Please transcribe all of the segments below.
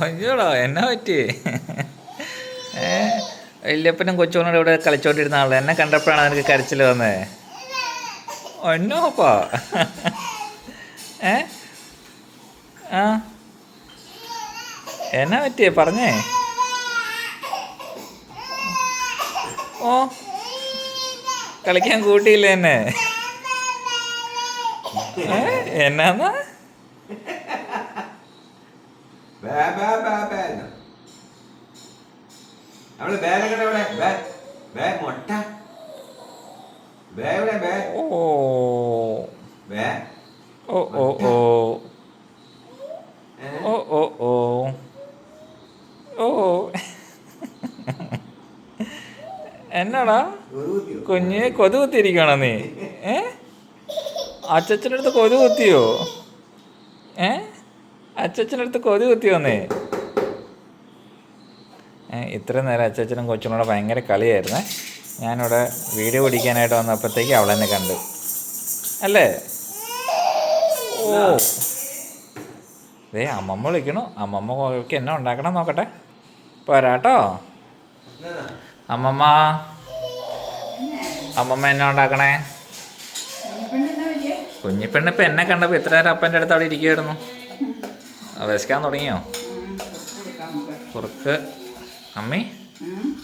അയ്യോടാ എന്നാ പറ്റി? ഏ വല്യപ്പനും കൊച്ചുകൊണ്ടും ഇവിടെ കളിച്ചോണ്ടിരുന്ന ആളെ എന്നെ കണ്ടപ്പോഴാണ് നിനക്ക് കരച്ചിൽ വന്നത് ഒന്നോപ്പാ ഏ? ആ. എന്നാ പറ്റിയേ പറഞ്ഞേ? ഓ കളിക്കാൻ കൂട്ടിയില്ല എന്നെ? എന്നാന്നാ? ബേ ബേ ബേ ബേ. എന്ന്. ബേ ബേ മൊട്ട. ബേ ബേ. ഓ. ബേ. ഓ ഓ ഓ. ഓ ഓ ഓ. ഓ. എന്നാടാ? കുഞ്ഞ് കൊതു കുത്തിയിരിക്കണോ നീ? ഏ? അച്ചച്ചന്റെ അടുത്ത് കൊതു കുത്തിയോ ഏ? അച്ചച്ചന്റെ കൊതി കുത്തി വന്നേ. ഇത്ര നേരം അച്ചച്ചനും കൊച്ചിനോട് ഭയങ്കര കളിയായിരുന്നേ. ഞാനിവിടെ വീഡിയോ പിടിക്കാനായിട്ട് വന്നപ്പോഴത്തേക്ക് അവളെന്നെ കണ്ടു. അല്ലേ? ഓ. ദേ അമ്മമ്മ വിളിക്കണു. അമ്മമ്മക്ക് എന്നെ ഉണ്ടാക്കണം നോക്കട്ടെ. പോരാട്ടോ അമ്മമ്മ. അമ്മമ്മ എന്നെ ഉണ്ടാക്കണേ? കുഞ്ഞിപ്പെണ്ണിപ്പം എന്നെ കണ്ടപ്പോൾ ഇത്ര നേരം അപ്പന്റെ അടുത്ത് അവിടെ ഇരിക്കുമായിരുന്നു വിശക്കാൻ തുടങ്ങിയോ? കുറുക്ക് അമ്മി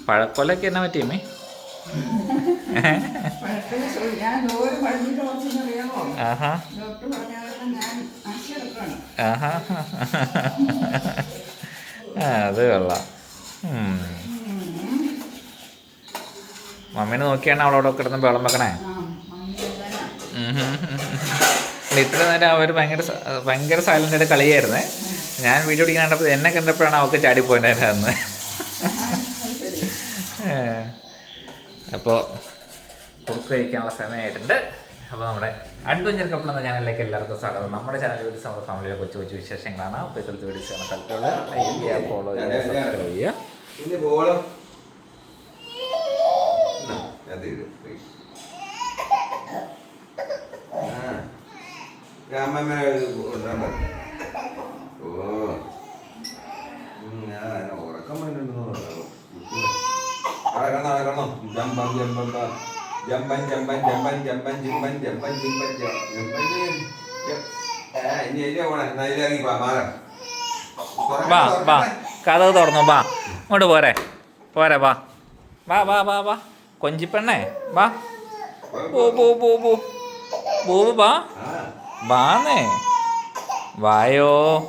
പഴക്കൊലൊക്കെ എന്നാ പറ്റി അമ്മി? അത് കൊള്ളാം. മമ്മീനെ നോക്കിയാണ് അവളവിടെ കിടന്ന് വെള്ളം വെക്കണേ. ഇത്ര നേരം അവർ ഭയങ്കര ഭയങ്കര സൈലന്റായിട്ട് കളിയായിരുന്നേ. ഞാൻ വീഡിയോ പിടിക്കാൻ കണ്ടപ്പോൾ എന്നെ കണ്ടപ്പോഴാണ് അവൾക്ക് ചാടിപ്പോയിട്ടായിരുന്നു അപ്പോൾ പുറത്ത് കഴിക്കാനുള്ള സമയമായിട്ടുണ്ട്. അപ്പോൾ നമ്മുടെ അഡ്വഞ്ചർ കപ്പിൾ എന്ന ചാനലിലേക്ക് എല്ലാവർക്കും സ്വാഗതം. നമ്മുടെ ചാനലിൽ വീഡിയോസ് നമ്മുടെ ഫാമിലിയിലെ കൊച്ചു കൊച്ചു വിശേഷങ്ങളാണ്. അപ്പോൾ വീഡിയോസ് ആണ്. താല്പര്യമുള്ള ലൈക്ക് ചെയ്യുക ഫോളോ ചെയ്യുക സബ്സ്ക്രൈബ് ചെയ്യുക. അമ്മമ്മ. ഓ. ഉം, ഞാൻ ഉറക്കം വരുന്നുണ്ടെന്ന് പറഞ്ഞു. അവിടെ കിടന്നോ, അവിടെ കിടന്നോ. ജമ്പം, ജമ്പം, ബ. ജമ്പൻ, ജമ്പൻ, ജമ്പൻ, ജമ്പൻ, ജിമ്പൻ, ജമ്പൻ, ജിമ്പൻ, ജ- ജമ്പൻ, ജി- ജ- ആ, ഇനി എലിയാ പോണെ. എന്നാ ഇതിലേ ഇറങ്ങി വാ, മാറാം. വാ. കഥ തുറന്നു വാ. ഇങ്ങോട്ട് പോരെ. പോരെ വാ. വാ വാ വാ വാ. കൊഞ്ചിപ്പെണ്ണേ വാ. പോ പോ പോ പോ. പോ വാ. വാന്നേ. വായോ.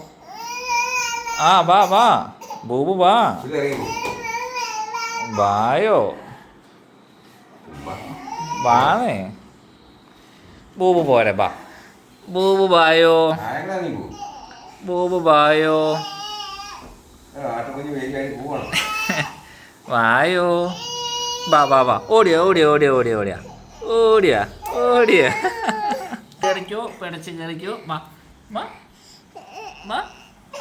ആ വാ വാ. ബൂബു വാ. വായോ. വാണേ വാന്നേ. ബൂബു പോരെ വാ. ബൂബു വായോ. ആരെങ്കിലും പോ. ബൂബു വായോ. വായോ. വാ വാ വാ. ഓടിയ ഓടിയ ഓടിയ ഓടിയ ഓടിയ. ഓടിയ ഓടിയ. കയറിക്കോ പിടച്ച് കയറിക്കോ വാ വാ വാ.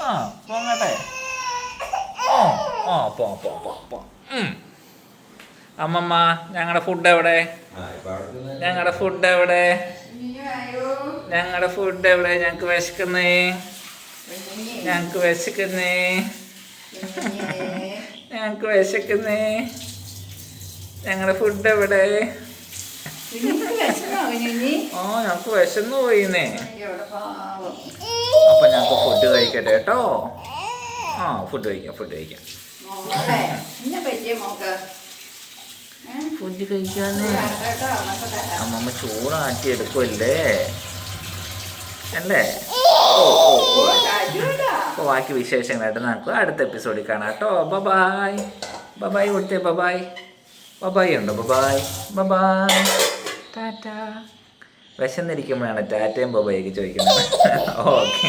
ആ പോങ്ങട്ടെ ഓ പോ പോ. അമ്മമ്മ ഞങ്ങളുടെ ഫുഡ് എവിടെ ആ, ഞങ്ങളുടെ ഫുഡ് എവിടെ ഞങ്ങളുടെ ഫുഡ് എവിടെ ഞങ്ങക്ക് വിശക്കുന്നേ ഞങ്ങക്ക് വിശക്കുന്നേ ഞങ്ങക്ക് വിശക്കുന്നേ ഞങ്ങളുടെ ഫുഡ് എവിടെ ഓ ഞങ്ങക്ക് വിശന്നു പോയിന്നേ. അപ്പൊ ഞങ്ങക്ക് ഫുഡ് കഴിക്കട്ടെ കേട്ടോ. ആ ഫുഡ് കഴിക്കാം ഫുഡ് കഴിക്കാം. ഫുഡ് കഴിക്കാന്ന്. അമ്മമ്മ ചൂടാറ്റി എടുക്കുമല്ലേ അല്ലേ? അപ്പോൾ ബാക്കി വിശേഷങ്ങളായിട്ട് നമുക്ക് അടുത്ത എപ്പിസോഡിൽ കാണാം കേട്ടോ. ബബായ് ബബായ് കൊടുത്തേ ബബായ് ബബായ് ഉണ്ടോ? ബബായ് ബബായ് ടാറ്റ വിശന്നിരിക്കുമ്പോഴാണ് ടാറ്റയും ബോബയൊക്കെ ചോദിക്കുന്നത്. ഓക്കെ.